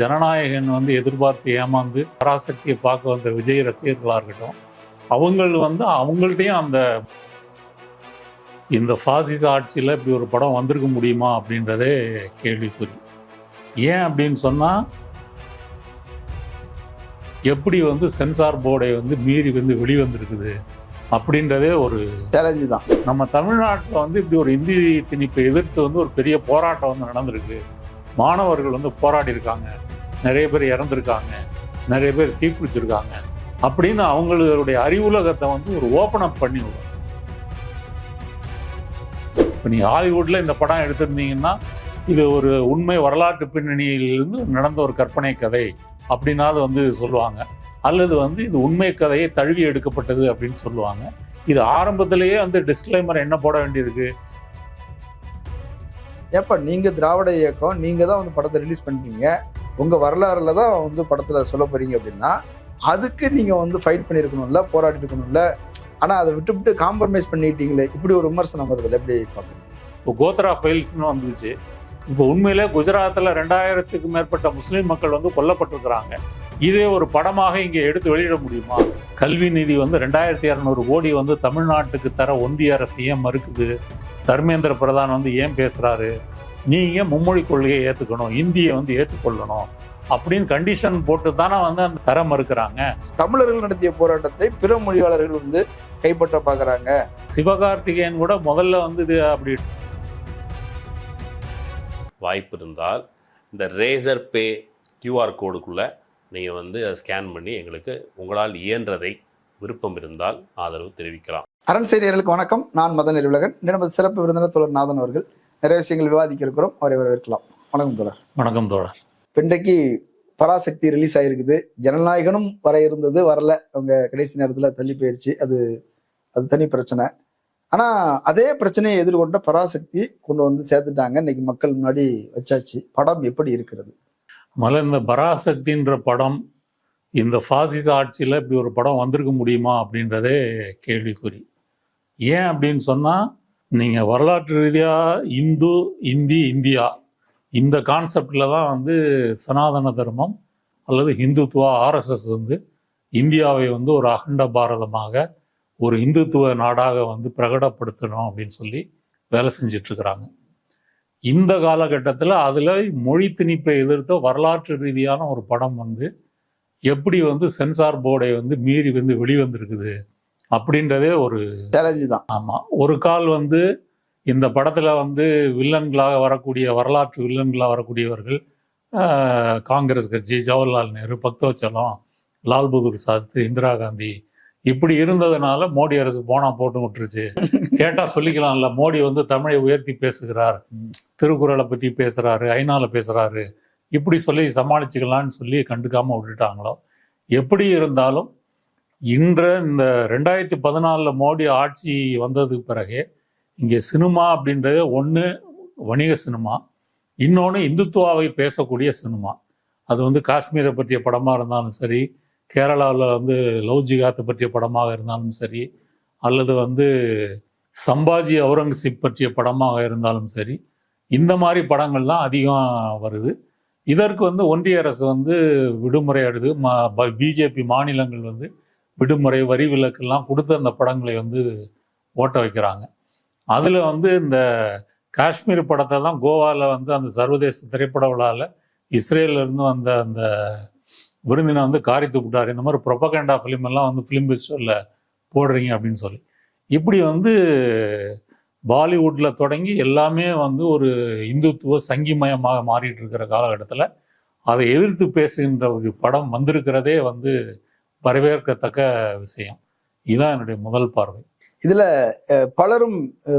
ஜனநாயகன் வந்து எதிர்பார்த்து ஏமாந்து பராசக்தியை பார்க்க வந்த விஜய் ரசிகர்களாக இருக்கட்டும் அவங்கள் வந்து அவங்கள்ட்டையும் அந்த இந்த பாசிச ஆட்சியில் இப்படி ஒரு படம் வந்திருக்க முடியுமா அப்படின்றதே கேள்விக்குறி. ஏன் அப்படின்னு சொன்னால் எப்படி வந்து சென்சார் போர்டை வந்து மீறி வந்து வெளிவந்திருக்குது அப்படின்றதே ஒரு சேலஞ்சு தான் நம்ம தமிழ்நாட்டில் வந்து இப்படி ஒரு இந்தி திணிப்பை எதிர்த்து வந்து ஒரு பெரிய போராட்டம் வந்து நடந்திருக்கு. மாணவர்கள் வந்து போராடி இருக்காங்க. நிறைய பேர் இறந்துருக்காங்க. நிறைய பேர் தீக்குளிச்சிருக்காங்க அப்படின்னு அவங்களுடைய அறிவுலகத்தை வந்து ஒரு ஓப்பன் அப் பண்ணி விடும். இப்போ நீங்கள் ஹாலிவுட்டில் இந்த படம் எடுத்திருந்தீங்கன்னா இது ஒரு உண்மை வரலாற்று பின்னணியிலிருந்து நடந்த ஒரு கற்பனை கதை அப்படின்னாவது வந்து சொல்லுவாங்க. அல்லது வந்து இது உண்மை கதையை தழுவி எடுக்கப்பட்டது அப்படின்னு சொல்லுவாங்க. இது ஆரம்பத்திலேயே வந்து டிஸ்க்ளைமர் என்ன போட வேண்டியிருக்கு? ஏப்பா நீங்கள் திராவிட இயக்கம் நீங்கள் தான் வந்து படத்தை ரிலீஸ் பண்ணுறீங்க உங்கள் வரலாறுல தான் வந்து படத்தில் சொல்ல போகிறீங்க அப்படின்னா அதுக்கு நீங்கள் வந்து ஃபைட் பண்ணியிருக்கணும்ல போராடி இருக்கணும்ல. ஆனால் அதை விட்டு விட்டு காம்ப்ரமைஸ் பண்ணிட்டீங்களே இப்படி ஒரு விமர்சனம் வருதுல்ல எப்படி பார்க்கணும் இப்போ கோத்ரா ஃபைல்ஸ்னு வந்துச்சு. இப்போ உண்மையிலே குஜராத்தில் ரெண்டாயிரத்துக்கு மேற்பட்ட முஸ்லீம் மக்கள் வந்து கொல்லப்பட்டிருக்கிறாங்க. இதே ஒரு படமாக இங்கே எடுத்து வெளியிட முடியுமா? கல்வி நிதி வந்து ரெண்டாயிரத்தி இரநூறு கோடி வந்து தமிழ்நாட்டுக்கு தர ஒன்றிய அரசு ஏன் மறுக்குது? தர்மேந்திர பிரதான் வந்து ஏன் பேசுறாரு? நீங்க மும்மொழி கொள்கையை ஏத்துக்கணும் இந்தியை வந்து ஏற்றுக்கொள்ளணும் அப்படின்னு கண்டிஷன் போட்டு தானே வந்து அந்த தர மறுக்கிறாங்க. தமிழர்கள் நடத்திய போராட்டத்தை பிற மொழியாளர்கள் வந்து கைப்பற்ற பார்க்கறாங்க. சிவகார்த்திகேயன் கூட முதல்ல வந்து இது அப்படி வாய்ப்பு இருந்தால் இந்த ரேசர் பே கியூஆர் கோடுக்குள்ளே நீங்கள் வந்து அதை ஸ்கேன் பண்ணி எங்களுக்கு உங்களால் இயன்றதை விருப்பம் இருந்தால் ஆதரவு தெரிவிக்கலாம். அரண் செய்தியர்களுக்கு வணக்கம். நான் மதன் நெறிவுலகன் நமது சிறப்பு விருந்தினர் தோழர் நாதன் அவர்கள் நிறைய விஷயங்கள் விவாதிக்க இருக்கிறோம். அவரை வரவேற்கலாம். வணக்கம் தோழர். வணக்கம் தோழர். இன்றைக்கு பராசக்தி ரிலீஸ் ஆயிருக்குது. ஜனநாயகனும் வர இருந்தது வரல. அவங்க கடைசி நேரத்துல தள்ளி போயிருச்சு. அது அது தனி பிரச்சனை. ஆனா அதே பிரச்சனையை எதிர்கொண்ட பராசக்தி கொண்டு வந்து சேர்த்துட்டாங்க. இன்னைக்கு மக்கள் முன்னாடி வச்சாச்சு. படம் எப்படி இருக்கிறது? முதல்ல இந்த பராசக்தின்ற படம் இந்த பாசிச ஆட்சியில் இப்படி ஒரு படம் வந்திருக்க முடியுமா அப்படின்றதே கேள்விக்குறி. ஏன் அப்படின்னு சொன்னால் நீங்கள் வரலாற்று ரீதியாக இந்து இந்தி இந்தியா இந்த கான்செப்டில் தான் வந்து சனாதன தர்மம் அல்லது ஹிந்துத்துவா ஆர்எஸ்எஸ் வந்து இந்தியாவை வந்து ஒரு அகண்ட பாரதமாக ஒரு இந்துத்துவ நாடாக வந்து பிரகடப்படுத்தணும் அப்படின்னு சொல்லி வேலை செஞ்சிட்ருக்கிறாங்க. இந்த காலகட்டத்தில் அதில் மொழி திணிப்பை எதிர்த்த வரலாற்று ரீதியான ஒரு படம் வந்து எப்படி வந்து சென்சார் போர்டை வந்து மீறி வந்து வெளிவந்திருக்குது அப்படின்றதே ஒரு சேலஞ்சு தான் ஆமாம் ஒரு கால் வந்து இந்த படத்தில் வந்து வில்லன்களாக வரக்கூடிய வரலாற்று வில்லன்களாக வரக்கூடியவர்கள் காங்கிரஸ் கட்சி ஜவஹர்லால் நேரு பக்தவச்சலம் லால் பகதூர் சாஸ்திரி இந்திரா காந்தி இப்படி இருந்ததுனால மோடி அரசு போனா போட்டு விட்டுருச்சு. கேட்டா சொல்லிக்கலாம்ல மோடி வந்து தமிழை உயர்த்தி பேசுகிறார். திருக்குறளை பத்தி பேசுறாரு ஐநால பேசுறாரு. இப்படி சொல்லி சமாளிச்சுக்கலாம்னு சொல்லி கண்டுக்காம விட்டுட்டாங்களோ? எப்படி இருந்தாலும் இன்ற இந்த ரெண்டாயிரத்தி பதினாலில் மோடி ஆட்சி வந்ததுக்கு பிறகு இங்கே சினிமா அப்படின்றது ஒன்று வணிக சினிமா இன்னொன்று இந்துத்துவாவை பேசக்கூடிய சினிமா. அது வந்து காஷ்மீரை பற்றிய படமாக இருந்தாலும் சரி கேரளாவில் வந்து லவ் ஜிகாத்தை பற்றிய படமாக இருந்தாலும் சரி அல்லது வந்து சம்பாஜி அவுரங்கசீப் பற்றிய படமாக இருந்தாலும் சரி இந்த மாதிரி படங்கள்லாம் அதிகம் வருது. இதற்கு வந்து ஒன்றிய அரசு வந்து விடுமுறை அடுது பிஜேபி மாநிலங்கள் வந்து விடுமுறை வரி விலக்கெல்லாம் கொடுத்து அந்த படங்களை வந்து ஓட்ட வைக்கிறாங்க. அதில் வந்து இந்த காஷ்மீர் படத்தை தான் கோவாவில் வந்து அந்த சர்வதேச திரைப்பட விழாவில் இஸ்ரேலேருந்து வந்த அந்த விருந்தினை வந்து காரி துப்பிட்டார் இந்த மாதிரி ப்ரொபகண்டா ஃபிலிம் எல்லாம் வந்து ஃபிலிம் ஃபெஸ்டிவலில் போடுறீங்க அப்படின்னு சொல்லி. இப்படி வந்து பாலிவுட்டில் தொடங்கி எல்லாமே வந்து ஒரு இந்துத்துவ சங்கிமயமாக மாறிட்டு இருக்கிற காலகட்டத்தில் அதை எதிர்த்து பேசுகின்ற ஒரு படம் வந்திருக்கிறதே வந்து வரவேற்கத்தக்க விஷயம். இதுதான் என்னுடைய முதல் பார்வை. இதுல பலரும்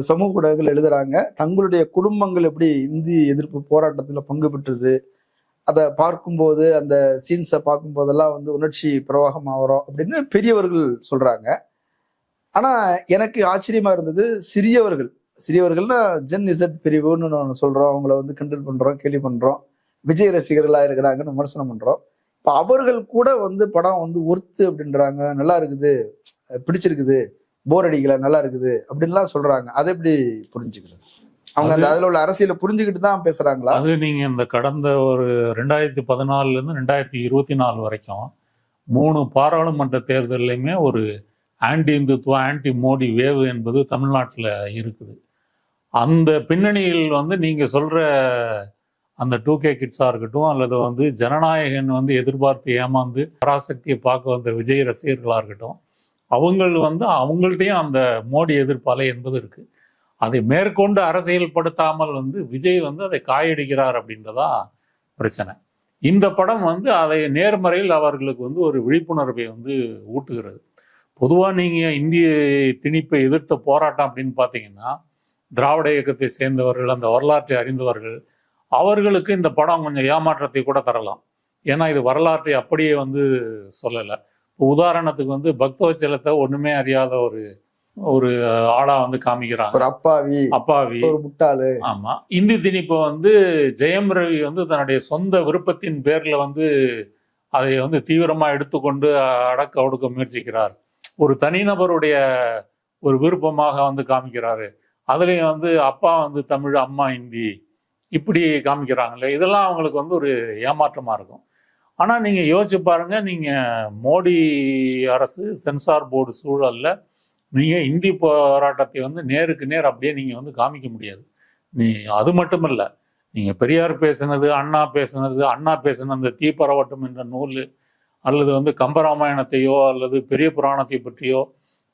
சமூக ஊடகங்கள் எழுதுறாங்க. தங்களுடைய குடும்பங்கள் எப்படி இந்தி எதிர்ப்பு போராட்டத்துல பங்கு பெற்றது அதை பார்க்கும்போது அந்த சீன்ஸை பார்க்கும்போதெல்லாம் வந்து உணர்ச்சி பிரவாகம் ஆகிறோம் அப்படின்னு பெரியவர்கள் சொல்றாங்க. ஆனா எனக்கு ஆச்சரியமா இருந்தது சிறியவர்கள். சிறியவர்கள்னா ஜென் இசட் பிரிவுன்னு நான் சொல்றோம். அவங்கள வந்து கிண்டல் பண்றோம் கேலி பண்றோம். விஜய் ரசிகர்களா இருக்கிறாங்கன்னு விமர்சனம் பண்றோம். இப்போ அவர்கள் கூட வந்து படம் வந்து ஒர்த்து அப்படின்றாங்க. நல்லா இருக்குது. பிடிச்சிருக்குது. போர் அடிக்கல நல்லா இருக்குது அப்படின்லாம் சொல்றாங்க. அதை எப்படி புரிஞ்சுக்கிறது? அவங்க அந்த அதுல உள்ள அரசியலை புரிஞ்சுக்கிட்டு தான் பேசுறாங்களா? அது நீங்க இந்த கடந்த ஒரு ரெண்டாயிரத்தி பதினாலுல இருந்து ரெண்டாயிரத்தி இருபத்தி நாலு வரைக்கும் மூணு பாராளுமன்ற தேர்தல்லையுமே ஒரு ஆன்டி இந்துத்துவ ஆன்டி மோடி வேவு என்பது தமிழ்நாட்டில் இருக்குது. அந்த பின்னணியில் வந்து நீங்க சொல்ற அந்த டூ கே கிட்ஸாக இருக்கட்டும் அல்லது வந்து ஜனநாயகன் வந்து எதிர்பார்த்து ஏமாந்து பராசக்தியை பார்க்க வந்த விஜய் ரசிகர்களாக இருக்கட்டும் அவங்கள் வந்து அவங்கள்ட்டையும் அந்த மோடி எதிர்ப்பாலை என்பது இருக்குது அதை மேற்கொண்டு அரசியல்படுத்தாமல் வந்து விஜய் வந்து அதை காயடிக்கிறார் அப்படின்றதா பிரச்சனை. இந்த படம் வந்து அதை நேர்மறையில் அவர்களுக்கு வந்து ஒரு விழிப்புணர்வை வந்து ஊட்டுகிறது. பொதுவாக நீங்கள் இந்திய திணிப்பை எதிர்த்த போராட்டம் அப்படின்னு பார்த்தீங்கன்னா திராவிட இயக்கத்தை சேர்ந்தவர்கள் அந்த வரலாற்றை அறிந்தவர்கள் அவர்களுக்கு இந்த படம் கொஞ்சம் ஏமாற்றத்தை கூட தரலாம். ஏன்னா இது வரலாற்றை அப்படியே வந்து சொல்லலை. உதாரணத்துக்கு வந்து பக்தவச்சலத்தை ஒன்றுமே அறியாத ஒரு ஒரு ஆளா வந்து காமிக்கிறாங்க. ஒரு அப்பாவி அப்பாவி. ஒரு முட்டாளு. ஆமா. இந்தி திணிப்பை வந்து ஜெயம் ரவி வந்து தன்னுடைய சொந்த விருப்பத்தின் பேர்ல வந்து அதை வந்து தீவிரமா எடுத்துக்கொண்டு அடக்க ஒடுக்க முயற்சிக்கிறார். ஒரு தனிநபருடைய ஒரு விருப்பமாக வந்து காமிக்கிறாரு. அதுலயும் வந்து அப்பா வந்து தமிழ் அம்மா இந்தி. இப்படி காமிக்கிறாங்களே இதெல்லாம் அவங்களுக்கு வந்து ஒரு ஏமாற்றமாக இருக்கும். ஆனால் நீங்கள் யோசிச்சு பாருங்க நீங்கள் மோடி அரசு சென்சார் போர்டு சூழலில் நீங்கள் இந்தி போராட்டத்தை வந்து நேருக்கு நேர் அப்படியே நீங்கள் வந்து காமிக்க முடியாது. நீ அது மட்டும் இல்லை நீங்கள் பெரியார் பேசினது அண்ணா பேசினது அண்ணா பேசின அந்த தீப்பரவட்டம் என்ற நூல் அல்லது வந்து கம்பராமாயணத்தையோ அல்லது பெரிய புராணத்தை பற்றியோ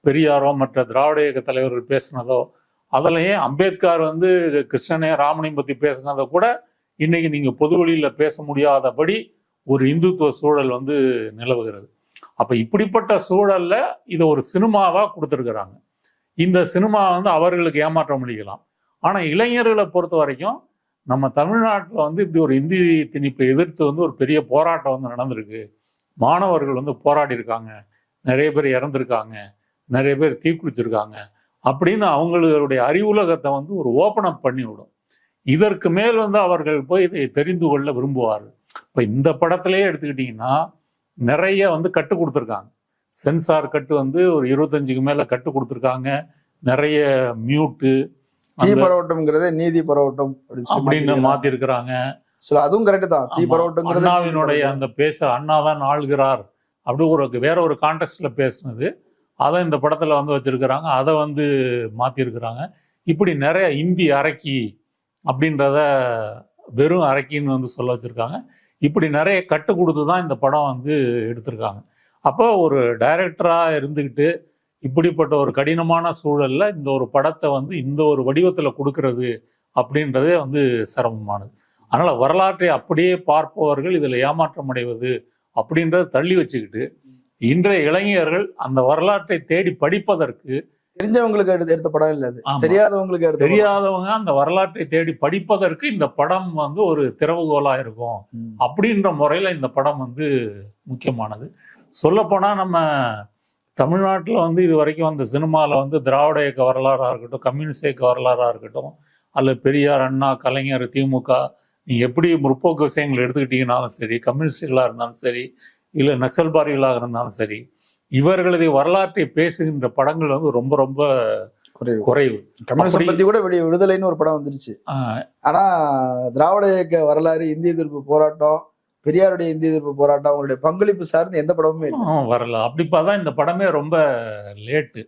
பெரியாரோ மற்ற திராவிட இயக்க தலைவர்கள் பேசினதோ அதுலயே அம்பேத்கர் வந்து கிருஷ்ணனே ராமனையும் பத்தி பேசினதை கூட இன்னைக்கு நீங்க பொது வழியில பேச முடியாதபடி ஒரு இந்துத்துவ சூழல் வந்து நிலவுகிறது. அப்ப இப்படிப்பட்ட சூழல்ல இதை ஒரு சினிமாவா கொடுத்துருக்குறாங்க. இந்த சினிமா வந்து அவர்களுக்கு ஏமாற்றம் அளிக்கலாம். ஆனா இளைஞர்களை பொறுத்த வரைக்கும் நம்ம தமிழ்நாட்டில் வந்து இப்படி ஒரு இந்தி திணிப்பை எதிர்த்து வந்து ஒரு பெரிய போராட்டம் வந்து நடந்திருக்கு. மாணவர்கள் வந்து போராடி இருக்காங்க நிறைய பேர் இறந்துருக்காங்க. நிறைய பேர் தீக்குளிச்சிருக்காங்க. அப்படின்னு அவங்களுடைய அறிவுலகத்தை வந்து ஒரு ஓப்பன் அப் பண்ணி விடும். இதற்கு மேல் வந்து அவர்கள் போய் இதை தெரிந்து கொள்ள விரும்புவார்கள். இப்போ இந்த படத்திலேயே எடுத்துக்கிட்டிங்கன்னா நிறைய வந்து கட்டு கொடுத்துருக்காங்க. சென்சார் கட்டு வந்து ஒரு இருபத்தஞ்சுக்கு மேல கட்டு கொடுத்துருக்காங்க. நிறைய மியூட்டு தீ பரவட்டம்ங்கிறதே நீதி பரவட்டம் அப்படின்னு சொல்லி அப்படின்னு மாத்திருக்காங்க. மாத்தி இருக்கிறாங்க So, அதுவும் கரெக்ட் தான். தீ. பரவட்டம்ங்கிறது அண்ணாவினுடைய. அந்த பேச அண்ணா தான் ஆள்கிறார். அப்படி ஒரு வேற ஒரு கான்டெக்ட்ல பேசுனது. அதை இந்த படத்தில் வந்து வச்சுருக்கிறாங்க. அதை வந்து மாற்றிருக்கிறாங்க இப்படி நிறைய இந்தி அரக்கி அப்படின்றத வெறும் அரக்கின்னு வந்து சொல்ல வச்சுருக்காங்க. இப்படி நிறைய கட்டு கொடுத்து தான் இந்த படம் வந்து எடுத்திருக்காங்க. அப்போ ஒரு டைரக்டராக இருந்துக்கிட்டு இப்படிப்பட்ட ஒரு கடினமான சூழலில் இந்த ஒரு படத்தை வந்து இந்த ஒரு வடிவத்தில் கொடுக்கறது அப்படின்றதே வந்து சிரமமானது. அதனால் வரலாற்றை அப்படியே பார்ப்பவர்கள் இதில் ஏமாற்றம் அடைவது அப்படின்றத தள்ளி வச்சுக்கிட்டு இன்றைய இளைஞர்கள் அந்த வரலாற்றை தேடி படிப்பதற்கு தெரிஞ்சவங்களுக்கு எடுத்த எடுத்த படம் இல்ல அது. தெரியாதவங்களுக்கு எடுத்த. தெரியாதவங்க அந்த வரலாற்றை தேடி படிப்பதற்கு இந்த படம் வந்து ஒரு திறவுகோலா இருக்கும். அப்படின்ற முறையில் இந்த படம் வந்து முக்கியமானது சொல்லப்போனால் நம்ம தமிழ்நாட்டில் வந்து இது வரைக்கும் அந்த சினிமாவில் வந்து திராவிட இயக்க வரலாறாக இருக்கட்டும் கம்யூனிஸ்ட் இயக்க வரலாறாக இருக்கட்டும் அல்லது பெரியார் அண்ணா கலைஞர் திமுக நீங்கள் எப்படி முற்போக்கு விஷயங்கள் எடுத்துக்கிட்டீங்கனாலும் சரி கம்யூனிஸ்டுகளாக இருந்தாலும் சரி இல்லை நக்சல்பாரிகளாக இருந்தாலும் சரி இவர்களது வரலாற்றை பேசுகின்ற படங்கள் வந்து ரொம்ப ரொம்ப குறைவு. கம்யூனிஸ்ட் பத்தி கூட விடி விடுதலைன்னு ஒரு படம் வந்துருச்சு. ஆனா திராவிட இயக்க வரலாறு இந்திய எதிர்ப்பு போராட்டம் பெரியாருடைய இந்திய எதிர்ப்பு போராட்டம் அவங்களுடைய பங்களிப்பு சார்ந்து எந்த படமுமே வரல. அப்படி பார்த்தா இந்த படமே ரொம்ப லேட்டு.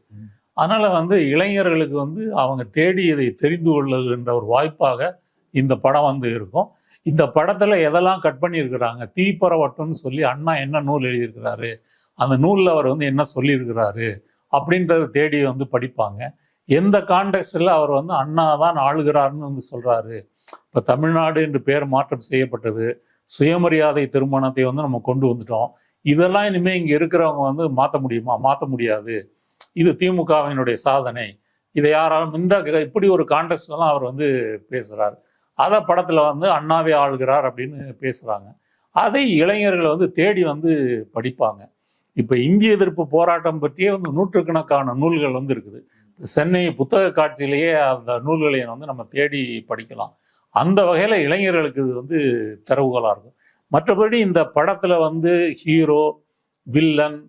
அதனால வந்து இளைஞர்களுக்கு வந்து அவங்க தேடி இதை தெரிந்து கொள்ளுகின்ற ஒரு வாய்ப்பாக இந்த படம் வந்து இருக்கும். இந்த படத்துல எதெல்லாம் கட் பண்ணியிருக்கிறாங்க? தீப்பரவட்டம்னு சொல்லி அண்ணா என்ன நூல் எழுதியிருக்கிறாரு? அந்த நூலில் அவர் வந்து என்ன சொல்லியிருக்கிறாரு? அப்படின்றத தேடி வந்து படிப்பாங்க. எந்த கான்டெக்ட்ல அவர் வந்து அண்ணா தான் ஆளுகிறாருன்னு வந்து சொல்றாரு. இப்போ தமிழ்நாடு என்று பெயர் மாற்றம் செய்யப்பட்டது. சுயமரியாதை திருமணத்தை வந்து நம்ம கொண்டு வந்துட்டோம். இதெல்லாம் இனிமேல் இங்கே இருக்கிறவங்க வந்து மாற்ற முடியுமா? மாற்ற முடியாது. இது திமுகவினுடைய சாதனை. இதை யாராலும் இந்த இப்படி ஒரு கான்டெஸ்ட்லாம் அவர் வந்து பேசுகிறார் அதை படத்தில் வந்து அண்ணாவே ஆளுகிறார் அப்படின்னு பேசுகிறாங்க அதை இளைஞர்கள் வந்து தேடி வந்து படிப்பாங்க. இப்போ இந்திய எதிர்ப்பு போராட்டம் பற்றியே வந்து நூற்றுக்கணக்கான நூல்கள் வந்து இருக்குது. சென்னை புத்தக காட்சியிலேயே அந்த நூல்களை வந்து நம்ம தேடி படிக்கலாம். அந்த வகையில் இளைஞர்களுக்கு இது வந்து திறவுகோலா இருக்கும். மற்றபடி இந்த படத்தில் வந்து ஹீரோ வில்லன்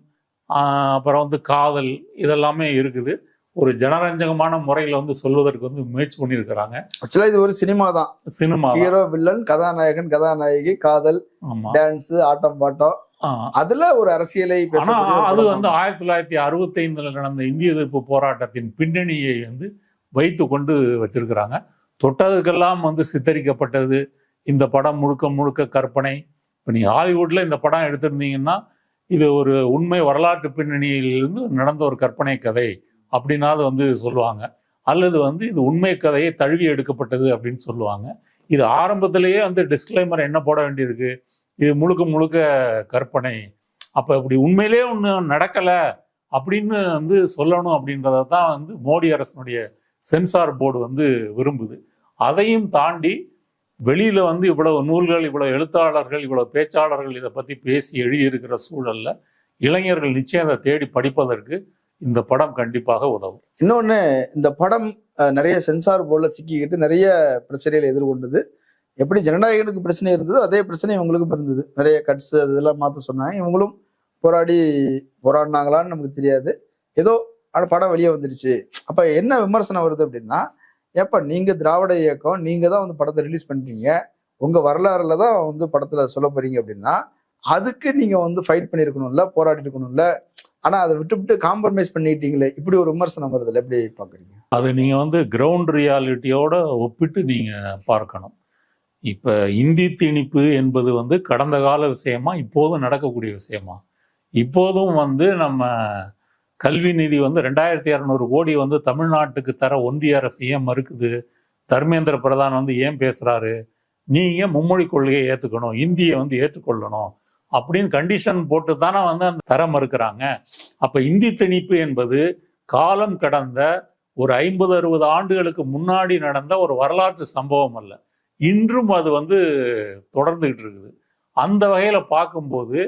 அப்புறம் வந்து காதல் இதெல்லாமே இருக்குது. ஒரு ஜனரஞ்சகமான முறையில் வந்து சொல்வதற்கு வந்து முயற்சி பண்ணியிருக்கிறாங்க. ஆக்சுவலா இது ஒரு சினிமா தான். சினிமா ஹீரோ வில்லன் கதாநாயகன் கதாநாயகி காதல் டான்ஸ் ஆட்டம் பாட்டம். அதுல ஒரு அரசியலை ஆனா அது வந்து. ஆயிரத்தி தொள்ளாயிரத்தி அறுபத்தி ஐந்துல நடந்த இந்திய எதிர்ப்பு போராட்டத்தின் பின்னணியை வந்து வைத்து கொண்டு வச்சிருக்கிறாங்க. தொட்டதுக்கெல்லாம் வந்து சித்தரிக்கப்பட்டது. இந்த படம் முழுக்க முழுக்க கற்பனை. இப்போ நீங்க ஹாலிவுட்ல இந்த படம் எடுத்திருந்தீங்கன்னா இது ஒரு உண்மை வரலாற்று பின்னணியிலிருந்து நடந்த ஒரு கற்பனை கதை. அப்படின்னாவது வந்து சொல்லுவாங்க. அல்லது வந்து இது உண்மை கதையை தழுவி எடுக்கப்பட்டது அப்படின்னு சொல்லுவாங்க. இது ஆரம்பத்திலேயே வந்து டிஸ்க்ளைமர் என்ன போட வேண்டியிருக்கு? இது முழுக்க முழுக்க கற்பனை. அப்போ இப்படி உண்மையிலே ஒன்று நடக்கலை அப்படின்னு வந்து சொல்லணும் அப்படின்றத தான் வந்து மோடி அரசனுடைய சென்சார் போர்டு வந்து விரும்புது. அதையும் தாண்டி வெளியில் வந்து இவ்வளவு நூல்கள் இவ்வளவு எழுத்தாளர்கள் இவ்வளவு பேச்சாளர்கள் இதை பற்றி பேசி எழுதியிருக்கிற சூழல்ல இளைஞர்கள் நிச்சயம் அதை தேடி படிப்பதற்கு இந்த படம் கண்டிப்பாக உதவும். இன்னொன்று இந்த படம் நிறைய சென்சார் போர்டுல சிக்கிக்கிட்டு நிறைய பிரச்சனைகளை எதிர்கொண்டது. எப்படி ஜனநாயகனுக்கு பிரச்சனை இருந்ததோ அதே பிரச்சனை இவங்களுக்கும் இருந்தது. நிறைய கட்ஸ் அது இதெல்லாம் மாற்ற சொன்னாங்க. இவங்களும் போராடி போராடினாங்களான்னு நமக்கு தெரியாது. ஏதோ ஆனால் படம் வெளியே வந்துருச்சு. அப்போ என்ன விமர்சனம் வருது அப்படின்னா ஏப்பா நீங்கள் திராவிட இயக்கம் நீங்கள் தான் வந்து படத்தை ரிலீஸ் பண்ணுறீங்க உங்கள் வரலாறுல தான் வந்து படத்தில் சொல்ல போகிறீங்க அப்படின்னா அதுக்கு நீங்கள் வந்து ஃபைட் பண்ணிருக்கணும்ல போராடி இருக்கணும்ல ஆனா அதை விட்டுவிட்டு காம்ப்ரமைஸ் பண்ணிட்டீங்களே இப்படி ஒரு விமர்சனம் வருதுல்ல எப்படி பாக்குறீங்க அது நீங்க வந்து கிரவுண்ட் ரியாலிட்டியோட ஒப்பிட்டு நீங்க பார்க்கணும். இப்ப இந்தி திணிப்பு என்பது வந்து கடந்த கால விஷயமா இப்போதும் நடக்கக்கூடிய விஷயமா? இப்போதும் வந்து நம்ம கல்வி நிதி வந்து ரெண்டாயிரத்தி இரநூறு கோடி வந்து தமிழ்நாட்டுக்கு தர ஒன்றிய அரசு ஏன் மறுக்குது? தர்மேந்திர பிரதான் வந்து ஏன் பேசுறாரு? நீங்க மும்மொழி கொள்கையை ஏற்றுக்கணும் இந்தியை வந்து ஏற்றுக்கொள்ளணும். அப்படின்னு கண்டிஷன் போட்டு தானே வந்து அந்த தர மறுக்கிறாங்க. அப்போ இந்தி திணிப்பு என்பது காலம் கடந்த ஒரு ஐம்பது அறுபது ஆண்டுகளுக்கு முன்னாடி நடந்த ஒரு வரலாற்று சம்பவம் அல்ல. இன்றும் அது வந்து தொடர்ந்துகிட்டு இருக்குது. அந்த வகையில் பார்க்கும்போது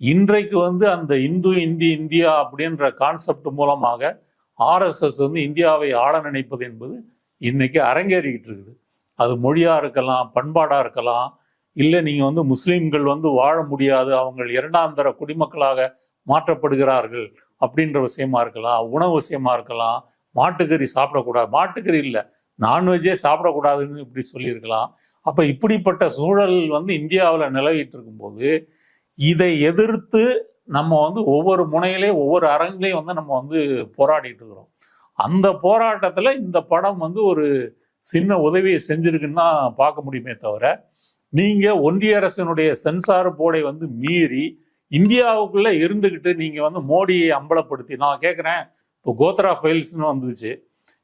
இன்றைக்கு வந்து அந்த இந்து இந்தி இந்தியா அப்படின்ற கான்செப்ட் மூலமாக ஆர்எஸ்எஸ் வந்து இந்தியாவை ஆள நினைப்பது என்பது இன்னைக்கு அரங்கேறிக்கிட்டு இருக்குது. அது மொழியாக இருக்கலாம் பண்பாடாக இருக்கலாம் இல்லை நீங்கள் வந்து முஸ்லீம்கள் வந்து வாழ முடியாது அவங்க இரண்டாம் தர குடிமக்களாக மாற்றப்படுகிறார்கள் அப்படின்ற விஷயமா இருக்கலாம் உணவு விஷயமா இருக்கலாம் மாட்டுக்கறி சாப்பிடக்கூடாது மாட்டுக்கறி இல்லை நான்வெஜ்ஜே சாப்பிடக்கூடாதுன்னு இப்படி சொல்லியிருக்கலாம். அப்போ இப்படிப்பட்ட சூழல் வந்து இந்தியாவில் நிலவிட்டு இருக்கும்போது இதை எதிர்த்து நம்ம வந்து ஒவ்வொரு முனையிலையும் ஒவ்வொரு அரங்கிலையும் வந்து நம்ம வந்து போராடிட்டு இருக்கிறோம். அந்த போராட்டத்தில் இந்த படம் வந்து ஒரு சின்ன உதவியை செஞ்சுருக்குன்னு தான் பார்க்க முடியுமே தவிர நீங்க ஒன்றிய அரசினுடைய சென்சார் போர்டை வந்து மீறி இந்தியாவுக்குள்ள இருந்துகிட்டு நீங்க வந்து மோடியை அம்பலப்படுத்தி நான் கேட்குறேன் இப்போ கோத்ரா ஃபைல்ஸ்னு வந்துச்சு.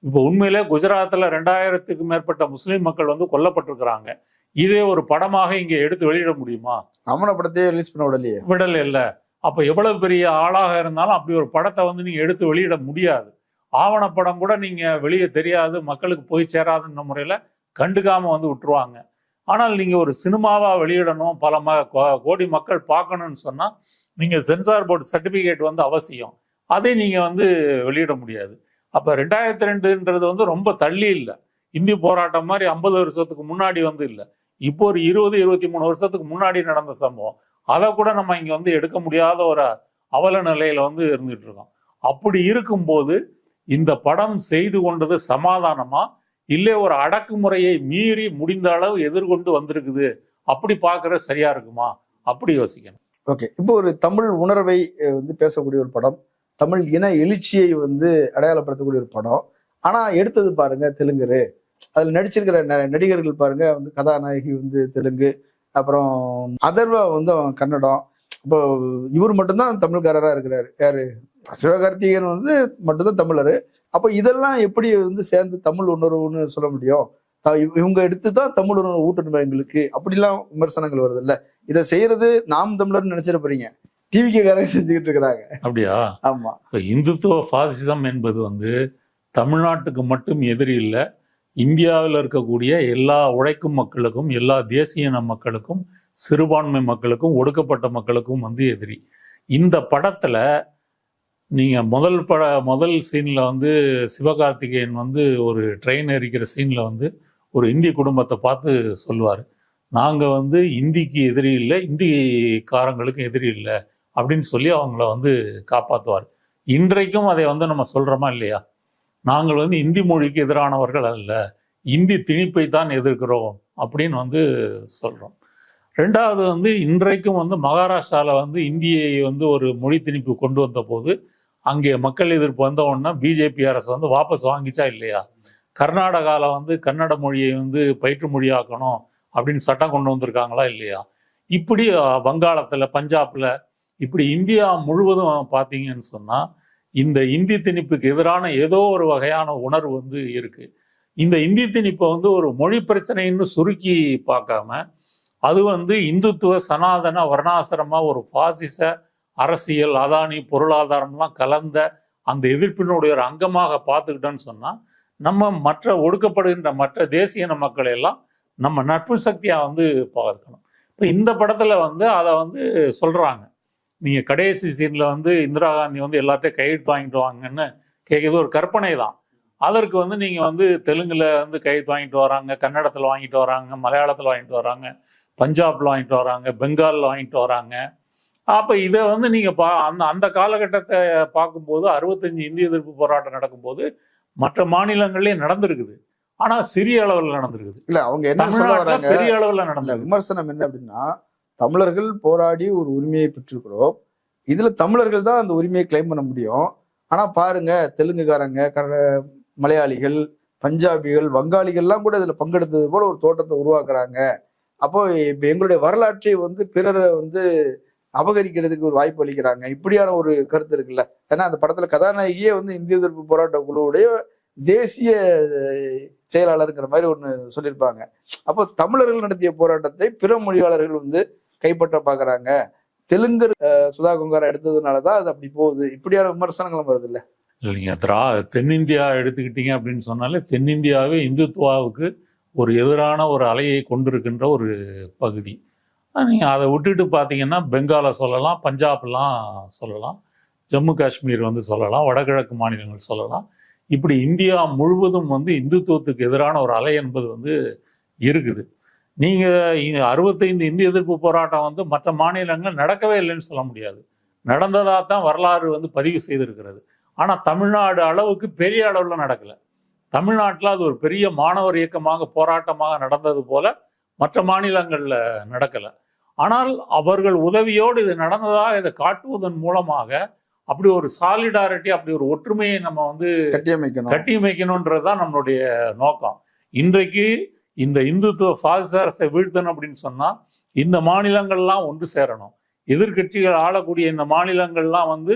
இப்போ உண்மையிலே குஜராத்தில் ரெண்டாயிரத்துக்கு மேற்பட்ட முஸ்லீம் மக்கள் வந்து கொல்லப்பட்டிருக்கிறாங்க. இதே ஒரு படமாக இங்கே எடுத்து வெளியிட முடியுமா? அமன படத்தையே ரிலீஸ் பண்ண விடலையே. விடல் இல்லை. அப்போ எவ்வளவு பெரிய ஆளாக இருந்தாலும் அப்படி ஒரு படத்தை வந்து நீங்க எடுத்து வெளியிட முடியாது. ஆவணப்படம் கூட நீங்க வெளியே தெரியாது மக்களுக்கு போய் சேராதுன்ற முறையில கண்டுக்காம வந்து விட்டுருவாங்க. ஆனால் நீங்கள் ஒரு சினிமாவாக வெளியிடணும் பல ம கோ- கோடி மக்கள் பார்க்கணும்னு சொன்னால் நீங்கள் சென்சார் போர்டு சர்டிஃபிகேட் வந்து அவசியம். அதை நீங்கள் வந்து வெளியிட முடியாது. அப்போ ரெண்டாயிரத்தி ரெண்டுன்றது வந்து ரொம்ப தள்ளி இல்லை. இந்தி போராட்டம் மாதிரி ஐம்பது வருஷத்துக்கு முன்னாடி வந்து இல்லை. இப்போ ஒரு இருபது இருபத்தி மூணு வருஷத்துக்கு முன்னாடி நடந்த சம்பவம். அதை கூட நம்ம இங்கே வந்து எடுக்க முடியாத ஒரு அவல நிலையில வந்து இருந்துகிட்ருக்கோம் அப்படி இருக்கும்போது இந்த படம் செய்து கொண்டது சமாதானமாக இல்லை ஒரு அடக்குமுறையை மீறி முடிந்த அளவு எதிர்கொண்டு வந்திருக்குது. அப்படி பார்க்கறது சரியா இருக்குமா? அப்படி யோசிக்கணும். ஓகே. இப்போ ஒரு தமிழ் உணர்வை வந்து பேசக்கூடிய ஒரு படம் தமிழ் இன எழுச்சியை வந்து அடையாளப்படுத்தக்கூடிய ஒரு படம். ஆனா எடுத்தது பாருங்க தெலுங்கரு. அதில் நடிச்சிருக்கிற ந- நடிகர்கள் பாருங்க வந்து கதாநாயகி வந்து தெலுங்கு அப்புறம் அதர்வா வந்து அவன் கன்னடம். இப்போ இவர் மட்டும்தான் தமிழ்காரராக இருக்கிறாரு. யாரு? சிவகார்த்திகேயன் வந்து மட்டும்தான் தமிழர். அப்போ இதெல்லாம் எப்படி வந்து சேர்ந்து தமிழ் உணர்வுன்னு சொல்ல முடியும்? இவங்க எடுத்து தான் தமிழ் உணர்வு ஊட்டணுமா எங்களுக்கு? அப்படிலாம் விமர்சனங்கள் வருது இல்ல இதை செய்யறது நாம் தமிழர்னு நினைச்சிட போறீங்க. டிவிக்காரங்க செஞ்சுக்கிட்டு இருக்கிறாங்க. அப்படியா? ஆமா. இப்போ இந்துத்துவ பாசிசம் என்பது வந்து தமிழ்நாட்டுக்கு மட்டும் எதிரி இல்லை இந்தியாவில் இருக்கக்கூடிய எல்லா உழைக்கும் மக்களுக்கும் எல்லா தேசிய மக்களுக்கும் சிறுபான்மை மக்களுக்கும் ஒடுக்கப்பட்ட மக்களுக்கும் வந்து எதிரி. இந்த படத்துல நீங்கள் முதல் பட முதல் சீனில் வந்து சிவகார்த்திகேயன் வந்து ஒரு ட்ரெயின் எரிக்கிற சீனில் வந்து ஒரு இந்தி குடும்பத்தை பார்த்து சொல்லுவார். நாங்கள் வந்து இந்திக்கு எதிரி இல்லை இந்திக்காரங்களுக்கு எதிரி இல்லை அப்படின்னு சொல்லி அவங்கள வந்து காப்பாற்றுவார் இன்றைக்கும் அதை வந்து நம்ம சொல்கிறோமா இல்லையா? நாங்கள் வந்து இந்தி மொழிக்கு எதிரானவர்கள் அல்ல இந்தி திணிப்பை தான் எதிர்க்கிறோம் அப்படின்னு வந்து சொல்கிறோம் ரெண்டாவது வந்து இன்றைக்கும் வந்து மகாராஷ்டிராவில் வந்து இந்தியை வந்து ஒரு மொழி திணிப்பு கொண்டு வந்த போது அங்கே மக்கள் எதிர்ப்பு வந்த உடனே பிஜேபி அரசு வந்து வாபஸ் வாங்கிச்சா இல்லையா? கர்நாடகாவில் வந்து கன்னட மொழியை வந்து பயிற்று மொழியாக்கணும் அப்படின்னு சட்டம் கொண்டு வந்திருக்காங்களா இல்லையா? இப்படி வங்காளத்தில் வங்காளத்துல பஞ்சாப்ல இப்படி இந்தியா முழுவதும் பார்த்தீங்கன்னு சொன்னால் இந்த இந்தி திணிப்புக்கு எதிரான ஏதோ ஒரு வகையான உணர்வு வந்து இருக்கு. இந்த இந்தி திணிப்பை வந்து ஒரு மொழி பிரச்சனைன்னு சுருக்கி பார்க்காம அது வந்து இந்துத்துவ சனாதன வர்ணாசிரம ஒரு பாசிச அரசியல் அதானி பொருளாதாரம்லாம் கலந்த அந்த எதிர்ப்பினுடைய ஒரு அங்கமாக பார்த்துக்கிட்டோன்னு சொன்னால் நம்ம மற்ற ஒடுக்கப்படுகின்ற மற்ற தேசிய மக்களை எல்லாம் நம்ம நட்பு சக்தியாக வந்து பார்க்கணும். இப்போ இந்த படத்தில் வந்து அதை வந்து சொல்கிறாங்க நீங்கள் கடைசி சீனில் வந்து இந்திரா காந்தி வந்து எல்லாத்தையும் கையெழுத்து வாங்கிட்டு வாங்கன்னு கேட்குறது ஒரு கற்பனை தான். அதற்கு வந்து நீங்கள் வந்து தெலுங்கில் வந்து கையெழுத்து வாங்கிட்டு வராங்க கன்னடத்தில் வாங்கிட்டு வராங்க மலையாளத்தில் வாங்கிட்டு வராங்க பஞ்சாப்ல வாங்கிட்டு வராங்க பெங்காலில் வாங்கிட்டு வராங்க. அப்ப இதை வந்து நீங்க பா அந்த அந்த காலகட்டத்தை பார்க்கும்போது அறுபத்தஞ்சு இந்திய எதிர்ப்பு போராட்டம் நடக்கும்போது மற்ற மாநிலங்கள்லயே நடந்திருக்குது. ஆனா சிறிய அளவில் நடந்திருக்குது. இல்ல அவங்க என்ன சொல்ல வராங்க? பெரிய அளவில் நடந்திருக்கு விமர்சனம் என்ன அப்படின்னா தமிழர்கள் போராடி ஒரு உரிமையை பெற்றிருக்கிறோம். இதுல தமிழர்கள் தான் அந்த உரிமையை கிளைம் பண்ண முடியும். ஆனா பாருங்க தெலுங்குக்காரங்க கர மலையாளிகள் பஞ்சாபிகள் வங்காளிகள்லாம் கூட இதுல பங்கெடுத்தது போல ஒரு தோட்டத்தை உருவாக்குறாங்க. அப்போ இப்ப எங்களுடைய வரலாற்றை வந்து பிறரை வந்து அபகரிக்கிறதுக்கு ஒரு வாய்ப்பு அளிக்கிறாங்க. இப்படியான ஒரு கருத்து இருக்குல்ல. ஏன்னா அந்த படத்துல கதாநாயகியே வந்து இந்திய எதிர்ப்பு போராட்ட குழுவுடைய தேசிய செயலாளருங்கிற மாதிரி ஒண்ணு சொல்லியிருப்பாங்க. அப்போ தமிழர்கள் நடத்திய போராட்டத்தை பிற மொழியாளர்கள் வந்து கைப்பற்ற பாக்குறாங்க. தெலுங்கர் சுதா கொங்காரா எடுத்ததுனாலதான் அது அப்படி போகுது. இப்படியான விமர்சனங்களும் வருது இல்ல இல்லைங்க. திரா தென்னிந்தியா எடுத்துக்கிட்டீங்க அப்படின்னு சொன்னாலே தென்னிந்தியாவே இந்துத்துவாவுக்கு ஒரு எதிரான ஒரு அலையை கொண்டிருக்கின்ற ஒரு பகுதி. நீங்கள் அதை விட்டுட்டு பார்த்தீங்கன்னா பெங்காலை சொல்லலாம் பஞ்சாப்லாம் சொல்லலாம் ஜம்மு காஷ்மீர் வந்து சொல்லலாம் வடகிழக்கு மாநிலங்கள் சொல்லலாம். இப்படி இந்தியா முழுவதும் வந்து இந்துத்துவத்துக்கு எதிரான ஒரு அலை என்பது வந்து இருக்குது. நீங்கள் அறுபத்தைந்து இந்திய எதிர்ப்பு போராட்டம் வந்து மற்ற மாநிலங்கள் நடக்கவே இல்லைன்னு சொல்ல முடியாது. நடந்ததாக தான் வரலாறு வந்து பதிவு செய்திருக்கிறது. ஆனால் தமிழ்நாடு அளவுக்கு பெரிய அளவில் நடக்கலை. தமிழ்நாட்டில் அது ஒரு பெரிய மாணவர் இயக்கமாக போராட்டமாக நடந்தது போல மற்ற மாநிலங்களில் நடக்கலை. ஆனால் அவர்கள் உதவியோடு இது நடந்ததாக இதை காட்டுவதன் மூலமாக அப்படி ஒரு சாலிடாரிட்டி அப்படி ஒரு ஒற்றுமையை நம்ம வந்து கட்டியமைக்கணும். கட்டியமைக்கணுன்றது தான் நம்மளுடைய நோக்கம். இன்றைக்கு இந்த இந்துத்துவ பாசிச அரசை வீழ்த்தணும் அப்படின்னு சொன்னா இந்த மாநிலங்கள்லாம் ஒன்று சேரணும். எதிர்க்கட்சிகள் ஆளக்கூடிய இந்த மாநிலங்கள்லாம் வந்து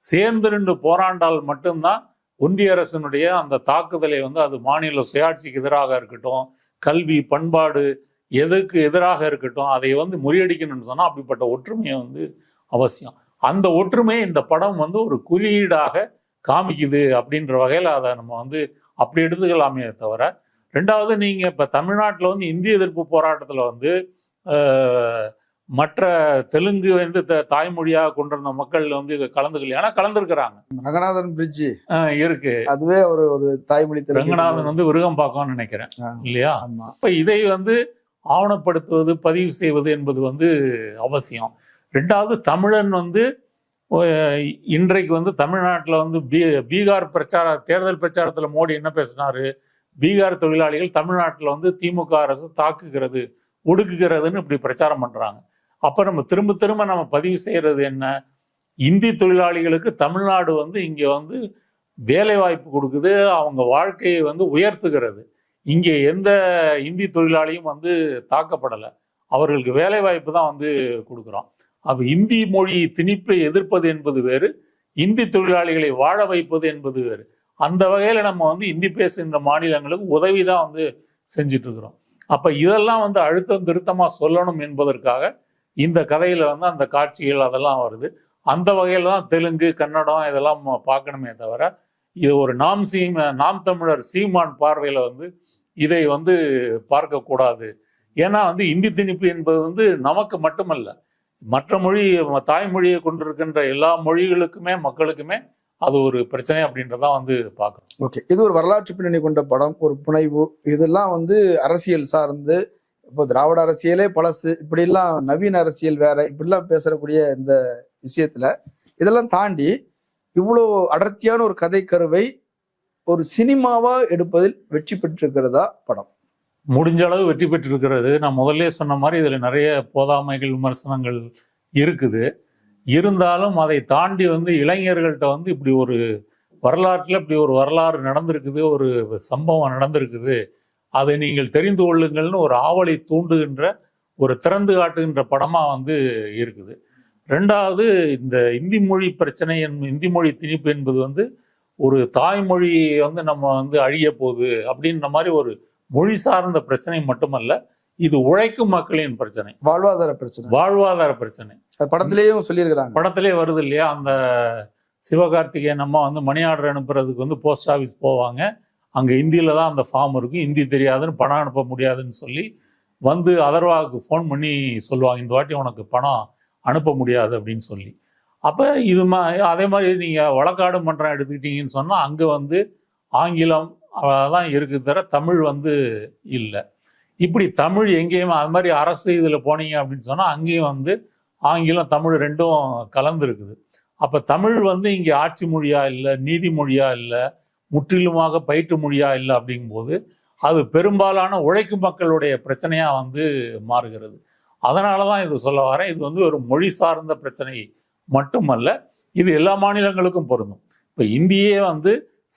சேர்ந்து நின்று போராண்டால் மட்டும்தான் ஒன்றிய அரசினுடைய அந்த தாக்குதலை வந்து அது மாநில சுயாட்சிக்கு எதிராக இருக்கட்டும் கல்வி பண்பாடு எதுக்கு எதிராக இருக்கட்டும் அதை வந்து முறியடிக்கணும்னு சொன்னா அப்படிப்பட்ட ஒற்றுமையை வந்து அவசியம். அந்த ஒற்றுமையை இந்த படம் வந்து ஒரு குறியீடாக காமிக்குது அப்படின்ற வகையில் அதை நம்ம வந்து அப்படி எடுத்துக்கலாமே தவிர ரெண்டாவது நீங்க இப்ப தமிழ்நாட்டில் வந்து இந்திய எதிர்ப்பு போராட்டத்தில் வந்து மற்ற தெலுங்கு வந்து த- தாய்மொழியாக கொண்டிருந்த மக்கள் வந்து கலந்துக்கல ஏன்னா கலந்துருக்கிறாங்க. ரங்கநாதன் பிரிட்ஜ். இருக்கு. அதுவே ஒரு ஒரு தாய்மொழி. ரங்கநாதன் வந்து விருகம்பாக்கம்னு நினைக்கிறேன். ஆ. இல்லையா? இப்ப இதை வந்து ஆவணப்படுத்துவது பதிவு செய்வது என்பது வந்து அவசியம். ரெண்டாவது தமிழன் வந்து இன்றைக்கு வந்து தமிழ்நாட்டில் வந்து பீ பீகார் பிரச்சார தேர்தல் பிரச்சாரத்தில் மோடி என்ன பேசினாரு? பீகார் தொழிலாளிகள் தமிழ்நாட்டில் வந்து திமுக அரசு தாக்குகிறது ஒடுக்குகிறதுன்னு இப்படி பிரச்சாரம் பண்ணுறாங்க அப்போ நம்ம திரும்ப திரும்ப நம்ம பதிவு செய்கிறது என்ன? இந்தி தொழிலாளிகளுக்கு தமிழ்நாடு வந்து இங்கே வந்து வேலை வாய்ப்பு கொடுக்குது அவங்க வாழ்க்கையை வந்து உயர்த்துகிறது. இங்கே எந்த இந்தி தொழிலாளியும் வந்து தாக்கப்படலை. அவர்களுக்கு வேலை வாய்ப்பு தான் வந்து கொடுக்குறோம். அப்போ இந்தி மொழி திணிப்பை எதிர்ப்பது என்பது வேறு இந்தி தொழிலாளிகளை வாழ வைப்பது என்பது வேறு. அந்த வகையில் நம்ம வந்து இந்தி பேசுகின்ற மாநிலங்களுக்கு உதவி தான் வந்து செஞ்சுட்டு இருக்கிறோம் அப்போ இதெல்லாம் வந்து அழுத்தம் திருத்தமாக சொல்லணும் என்பதற்காக இந்த கதையில் வந்து அந்த காட்சிகள் அதெல்லாம் வருது. அந்த வகையில் தான் தெலுங்கு கன்னடம் இதெல்லாம் பார்க்கணுமே தவிர இது ஒரு நாம் சீம நாம் தமிழர் சீமான் பார்வையில் வந்து இதை வந்து பார்க்கக்கூடாது. ஏன்னா வந்து இந்தி திணிப்பு என்பது வந்து நமக்கு மட்டுமல்ல. மற்ற மொழி தாய்மொழியை கொண்டிருக்கின்ற எல்லா மொழிகளுக்குமே மக்களுக்குமே அது ஒரு பிரச்சனை அப்படின்றதான் வந்து பார்க்கணும். ஓகே. இது ஒரு வரலாற்று பின்னணி கொண்ட படம் ஒரு புனைவு. இதெல்லாம் வந்து அரசியல் சார்ந்து இப்போ திராவிட அரசியலே பழசு. இப்படிலாம் நவீன அரசியல் வேற இப்படிலாம் பேசக்கூடிய இந்த விஷயத்துல இதெல்லாம் தாண்டி இவ்வளோ அடர்த்தியான ஒரு கதை கருவை ஒரு சினிமாவா எடுப்பதில் வெற்றி பெற்றிருக்கிறதா படம்? முடிஞ்ச அளவு வெற்றி பெற்றிருக்கிறது. நான் முதல்ல சொன்ன மாதிரி இதில் நிறைய போதாமைகள் விமர்சனங்கள் இருக்குது. இருந்தாலும் அதை தாண்டி வந்து இளைஞர்கள்ட்ட வந்து இப்படி ஒரு வரலாற்றில் இப்படி ஒரு வரலாறு நடந்திருக்குது ஒரு சம்பவம் நடந்திருக்குது. அதை நீங்கள் தெரிந்து கொள்ளுங்கள்னு ஒரு ஆவலை தூண்டுகின்ற ஒரு திறந்து காட்டுகின்ற படமாக வந்து இருக்குது. ரெண்டாவது இந்த இந்தி மொழி பிரச்சனை இந்தி மொழி திணிப்பு என்பது வந்து ஒரு தாய்மொழி வந்து நம்ம வந்து அழிய போகுது அப்படின்ற மாதிரி ஒரு மொழி சார்ந்த பிரச்சனை மட்டுமல்ல இது உழைக்கும் மக்களின் பிரச்சனை. வாழ்வாதார பிரச்சனை. வாழ்வாதார பிரச்சனை. படத்திலேயும் சொல்லியிருக்கிறாங்க. படத்திலே வருது இல்லையா? அந்த சிவகார்த்திகேயன் அம்மா வந்து மணி ஆர்டர் அனுப்புறதுக்கு வந்து போஸ்ட் ஆஃபீஸ் போவாங்க. அங்கே ஹிந்தியில் தான் அந்த ஃபார்ம் இருக்கும் ஹிந்தி தெரியாதுன்னு பணம் அனுப்ப முடியாதுன்னு சொல்லி வந்து அதர்வாவுக்கு ஃபோன் பண்ணி சொல்லுவாங்க. இந்த வாட்டி உனக்கு பணம் அனுப்ப முடியாது அப்படின்னு சொல்லி. அப்போ இது மா அதே மாதிரி நீங்கள் வழக்காடு மன்றம் எடுத்துக்கிட்டீங்கன்னு சொன்னால் அங்கே வந்து ஆங்கிலம் தான் இருக்குது தவிர தமிழ் வந்து இல்லை. இப்படி தமிழ் எங்கேயுமே அது மாதிரி அரசு இதில் போனீங்க அப்படின்னு சொன்னால் அங்கேயும் வந்து ஆங்கிலம் தமிழ் ரெண்டும் கலந்துருக்குது. அப்போ தமிழ் வந்து இங்கே ஆட்சி மொழியா இல்லை நீதி மொழியா இல்லை முற்றிலுமாக பயிற்று மொழியா இல்லை அப்படிங்கும்போது அது பெரும்பாலான உழைக்கும் மக்களுடைய பிரச்சனையாக வந்து மாறுகிறது. அதனால தான் இது சொல்ல வரேன் இது வந்து ஒரு மொழி சார்ந்த பிரச்சனை மட்டுமல்ல இது எல்லா மாநிலங்களுக்கும் பொருந்தும். இப்போ இந்தியே வந்து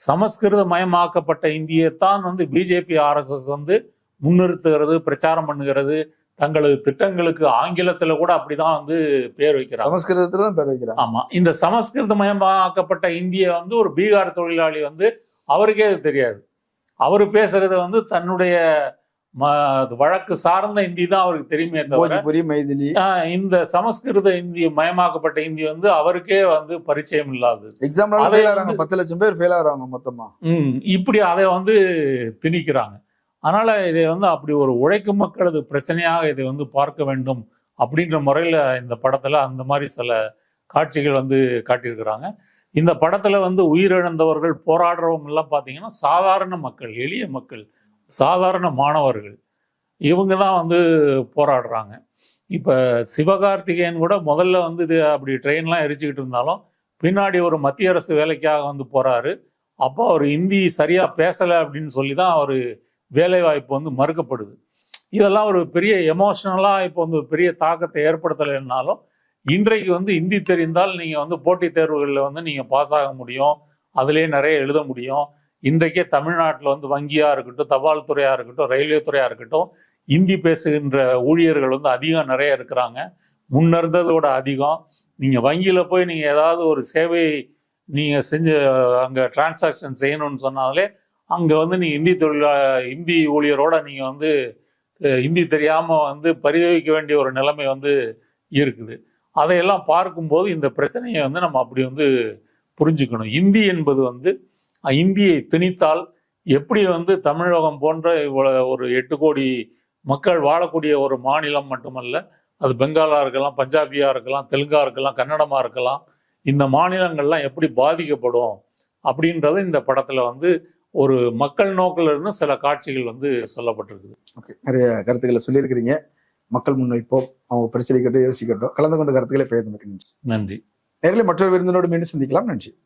சமஸ்கிருத மயமாக்கப்பட்ட இந்தியைத்தான் வந்து பிஜேபி ஆர்எஸ்எஸ் வந்து முன்னிறுத்துகிறது பிரச்சாரம் பண்ணுகிறது. தங்களது திட்டங்களுக்கு ஆங்கிலத்துல கூட அப்படிதான் வந்து பேர் வைக்கிறாங்க. சமஸ்கிருதத்துல தான் பேர் வைக்கிறாங்க. ஆமா. இந்த சமஸ்கிருதமயமாக்கப்பட்ட இந்திய வந்து ஒரு பீகார் தொழிலாளி வந்து அவருக்கே அது தெரியாது. அவர் பேசுறது வந்து தன்னுடைய வழக்கு சார்ந்த இந்தி தான் அவருக்கு தெரியுமே தவிர இந்த சமஸ்கிருத இந்திய மயமாக்கப்பட்ட இந்தி வந்து அவருக்கே வந்து பரிச்சயம் இல்லாதது. எக்ஸாம்ல பத்து லட்சம் பேர் ஃபெயில் ஆகிறாங்க மொத்தமா. ம் இப்படி அதை வந்து திணிக்கிறாங்க. அதனால இதை வந்து அப்படி ஒரு உழைக்கும் மக்களது பிரச்சனையாக இதை வந்து பார்க்க வேண்டும் அப்படின்ற முறையில் இந்த படத்தில் அந்த மாதிரி சில காட்சிகள் வந்து காட்டியிருக்கிறாங்க. இந்த படத்தில் வந்து உயிரிழந்தவர்கள் போராடுறவங்க எல்லாம் பார்த்தீங்கன்னா சாதாரண மக்கள் எளிய மக்கள் சாதாரண மாணவர்கள். இவங்க தான் வந்து போராடுறாங்க. இப்போ சிவகார்த்திகேயன் கூட முதல்ல வந்து இது அப்படி ட்ரெயின்லாம் எரிச்சுக்கிட்டு இருந்தாலும் பின்னாடி ஒரு மத்திய அரசு வேலைக்காக வந்து போகிறாரு அப்போ அவர் ஹிந்தி சரியாக பேசலை அப்படின்னு சொல்லி தான் அவர் வேலைவாய்ப்பு வந்து மறுக்கப்படுது. இதெல்லாம் ஒரு பெரிய எமோஷ்னலாக இப்போ வந்து ஒரு பெரிய தாக்கத்தை ஏற்படுத்தலைன்னாலும் இன்றைக்கு வந்து ஹிந்தி தெரிந்தால் நீங்கள் வந்து போட்டித் தேர்வுகளில் வந்து நீங்கள் பாஸ் ஆக முடியும். அதிலே நிறைய எழுத முடியும். இன்றைக்கே தமிழ்நாட்டில் வந்து வங்கியாக இருக்கட்டும் தபால் துறையாக இருக்கட்டும் ரயில்வே துறையாக இருக்கட்டும் ஹிந்தி பேசுகின்ற ஊழியர்கள் வந்து அதிகம் நிறைய இருக்கிறாங்க. முன்னிருந்ததோட அதிகம். நீங்கள் வங்கியில் போய் நீங்கள் ஏதாவது ஒரு சேவை நீங்கள் செஞ்சு அங்கே டிரான்சாக்ஷன் செய்யணும்னு சொன்னாலே அங்கே வந்து நீங்கள் இந்தி தொழிலா இந்தி ஊழியரோட நீங்கள் வந்து இந்தி ஹிந்தி தெரியாமல் வந்து பரிதவிக்க வேண்டிய ஒரு நிலைமை வந்து இருக்குது. அதையெல்லாம் பார்க்கும்போது இந்த பிரச்சனையை வந்து நம்ம அப்படி வந்து புரிஞ்சுக்கணும். இந்தி என்பது வந்து இந்தியை திணித்தால் எப்படி வந்து தமிழகம் போன்ற ஒரு எட்டு கோடி மக்கள் வாழக்கூடிய ஒரு மாநிலம் மட்டுமல்ல அது பெங்காலா இருக்கலாம் பஞ்சாபியா இருக்கலாம் தெலுங்கா இருக்கலாம் கன்னடமா இருக்கலாம் இந்த மாநிலங்கள்லாம் எப்படி பாதிக்கப்படும் அப்படின்றது இந்த படத்துல வந்து ஒரு மக்கள் நோக்கில் இருந்து சில காட்சிகள் வந்து சொல்லப்பட்டிருக்குது. ஓகே நிறைய கருத்துக்களை சொல்லியிருக்கிறீங்க. மக்கள் முன்வைப்போம் அவங்க பரிசீலிக்கட்டும் யோசிக்கட்டும். கலந்து கொண்ட கருத்துக்களை பெயர்ந்து நன்றி நன்றி. நேரில் மற்றொரு விருந்தினோடு மீண்டும் சந்திக்கலாம். நன்றி.